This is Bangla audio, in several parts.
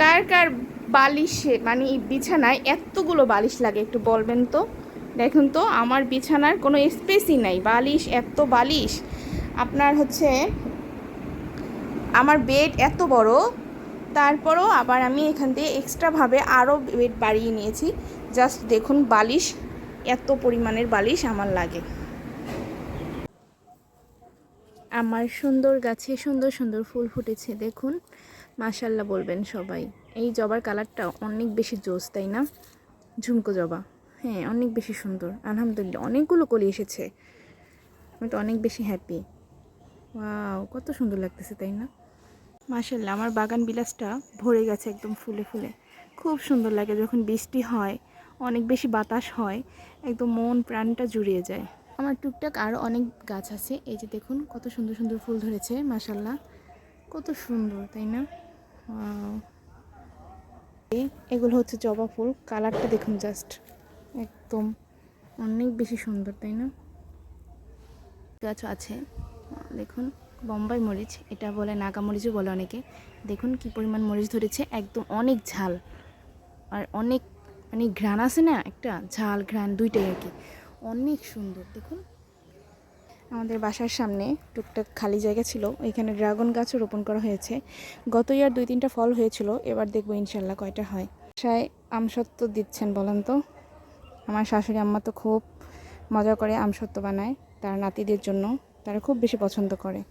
কার কার বালিশে মানে বিছানায় এতগুলো বালিশ লাগে একটু বলবেন তো? দেখুন তো, আমার বিছানার কোনো স্পেসই নাই। বালিশ, এত বালিশ। আপনার হচ্ছে, আমার বেড এত বড়, তারপরও আবার আমি এখান থেকে এক্সট্রাভাবে আরও বেড বাড়িয়ে নিয়েছি। জাস্ট দেখুন, বালিশ, এত পরিমাণের বালিশ আমার লাগে। আমার সুন্দর গাছে সুন্দর সুন্দর ফুল ফুটেছে, দেখুন। মাশাল্লাহ বলবেন সবাই। এই জবার কালারটা অনেক বেশি জোস, তাই না? ঝুমকো জবা। হ্যাঁ অনেক বেশি সুন্দর। আলহামদুলিল্লাহ, অনেকগুলো কলি এসেছে। আমি তো অনেক বেশি হ্যাপি ওয়াও কত সুন্দর লাগতেছে, তাই না? মাশাল্লাহ আমার বাগান বিলাসটা ভরে গেছে একদম ফুলে ফুলে। খুব সুন্দর লাগে যখন বৃষ্টি হয়, অনেক বেশি বাতাস হয়, একদম মন প্রাণটা জুড়িয়ে যায়। আমার টুকটাক আরও অনেক গাছ আছে। এই যে দেখুন, কত সুন্দর সুন্দর ফুল ধরেছে মাশাল্লাহ কত সুন্দর, তাই না? এগুলো হচ্ছে জবা ফুল। কালারটা দেখুন জাস্ট একদম অনেক বেশি সুন্দর, তাই না? গাছ আছে। দেখুন, বোম্বাই মরিচ, এটা বলে নাগা মরিচও বলে অনেকে। দেখুন কি পরিমাণ মরিচ ধরেছে, একদম অনেক ঝাল। আর অনেক মানে ঘ্রাণ আছে না, একটা ঝাল ঘ্রাণ দুইটাই আর কি। অনেক সুন্দর, দেখুন। আমাদের বাসার সামনে টুকটাক খালি জায়গা ছিল। এখানে ড্রাগন গাছও রোপণ করা হয়েছে। গত ইয়ার দুই তিনটা ফল হয়েছিল, এবার দেখব ইনশাল্লাহ কয়টা হয়। বাসায় আমসত্ত্ব দিচ্ছেন বলেন তো? আমার শাশুড়ি আম্মা তো খুব মজা করে আমসত্ত্ব বানায়, তার নাতিদের জন্য। তারা খুব বেশি পছন্দ করে।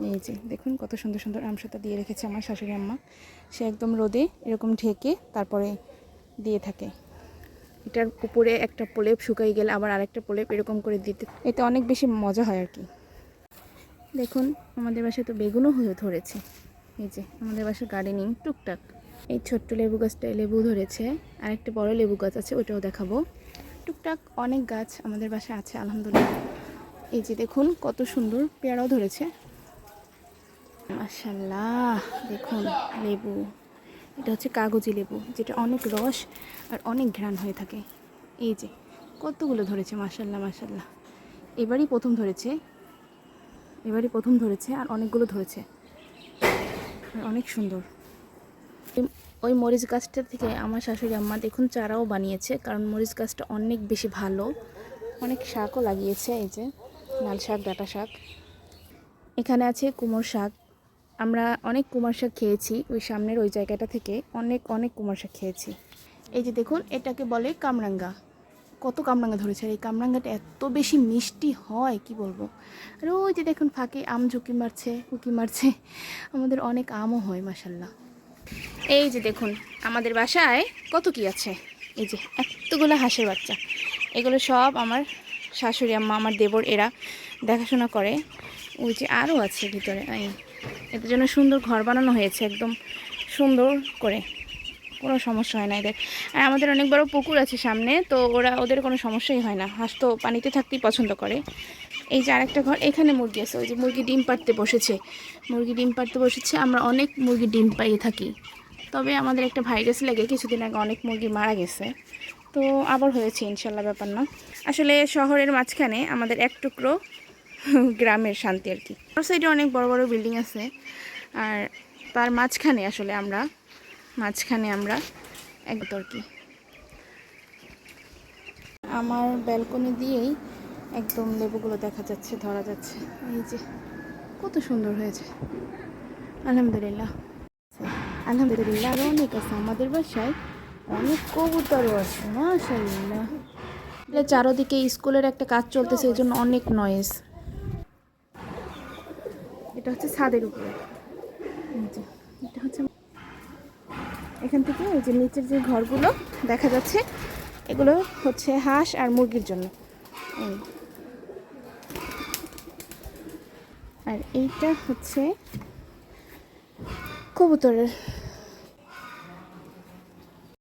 এই যে, দেখুন কত সুন্দর সুন্দর আমসত্ত্ব দিয়ে রেখেছে আমার শাশুড়ি আম্মা। সে একদম রোদে এরকম ঢেকে তারপরে দিয়ে থাকে। এটার উপরে একটা প্রলেপ শুকাই গেলে আবার আরেকটা প্রলেপ এরকম করে দিতে। এতে অনেক বেশি মজা হয় আর কি। দেখুন, আমাদের বাসায় তো বেগুনও হয়ে ধরেছে। এই যে, আমাদের বাসায় গার্ডেনিং টুকটাক। এই ছোট্ট লেবু গাছটায় লেবু ধরেছে। আর একটা বড় লেবু গাছ আছে, ওটাও দেখাবো। টুকটাক অনেক গাছ আমাদের বাসায় আছে, আলহামদুলিল্লাহ। এই যে দেখুন, কত সুন্দর পেয়ারাও ধরেছে। মাশাল্লাহ দেখুন, লেবু। এটা হচ্ছে কাগজি লেবু, যেটা অনেক রস আর অনেক ঘ্রাণ হয়ে থাকে। এই যে, কতগুলো ধরেছে, মাশাল্লাহ মাশাল্লাহ। এবারই প্রথম ধরেছে, এবারই প্রথম ধরেছে আর অনেকগুলো ধরেছে। আর অনেক সুন্দর। ওই মরিচ গাছটা থেকে আমার শাশুড়ি আম্মা দেখুন চারাও বানিয়েছে, কারণ মরিচ গাছটা অনেক বেশি ভালো। অনেক শাকও লাগিয়েছে, এই যে, লাল শাক, ডাটা শাক। এখানে আছে কুমোর শাক আমরা অনেক কুমার শাক খেয়েছি, ওই সামনের ওই জায়গাটা থেকে অনেক অনেক কুমার শাক খেয়েছি। এই যে দেখুন, এটাকে বলে কামরাঙ্গা। কত কামরাঙ্গা ধরেছে, আর এই কামরাঙ্গাটা এত বেশি মিষ্টি হয়, কি বলব? আর ওই যে দেখুন, ফাঁকে আম ঝুঁকি মারছে উকি মারছে, আমাদের অনেক আমও হয় মাসাল্লাহ এই যে দেখুন, আমাদের বাসায় কত কি আছে? এই যে এতগুলো হাঁসের বাচ্চা। এগুলো সব আমার শাশুড়ি আম্মা, আমার দেবর, এরা দেখাশোনা করে। ওই যে আরও আছে ভিতরে, এই এদের জন্য সুন্দর ঘর বানানো হয়েছে, একদম সুন্দর করে। কোনো সমস্যা হয় না এদের। আর আমাদের অনেক বড় পুকুর আছে সামনে, তো ওরা, ওদের কোনো সমস্যাই হয় না। হাঁস তো পানিতে থাকতেই পছন্দ করে। এই যে আরেকটা ঘর, এখানে মুরগি আছে, ওই যে মুরগি ডিম পাড়তে বসেছে। মুরগি ডিম পাড়তে বসেছে, আমরা অনেক মুরগি ডিম পাইয়ে থাকি। তবে আমাদের একটা ভাইরাস লেগে, কিছুদিন আগে অনেক মুরগি মারা গেছে। তো আবার হয়েছে, ইনশাল্লাহ ব্যাপার না। আসলে শহরের মাঝখানে আমাদের এক টুকরো গ্রামের শান্তি আর কি। সাইডে অনেক বড় বড় বিল্ডিং আছে। আর তার মাঝখানে আসলে আমরা, মাঝখানে আমরা এক আর কি। আমার ব্যালকনি দিয়েই একদম লেবুগুলো দেখা যাচ্ছে, ধরা যাচ্ছে। এই যে, কত সুন্দর হয়েছে। আলহামদুলিল্লাহ। আলহামদুলিল্লাহ আরও অনেক আছে। আমাদের বাসায় অনেক কবুতরও আছে মাশাল্লাহ চারোদিকে স্কুলের একটা কাজ চলতেছে, এই জন্য অনেক নয়েজ এটা হচ্ছে ছাদের উপরে। এটা হচ্ছে এখান থেকে এই যে নিচের যে ঘরগুলো দেখা যাচ্ছে, এগুলো হচ্ছে হাঁস আর মুরগির জন্য। আর এইটা হচ্ছে কবুতরের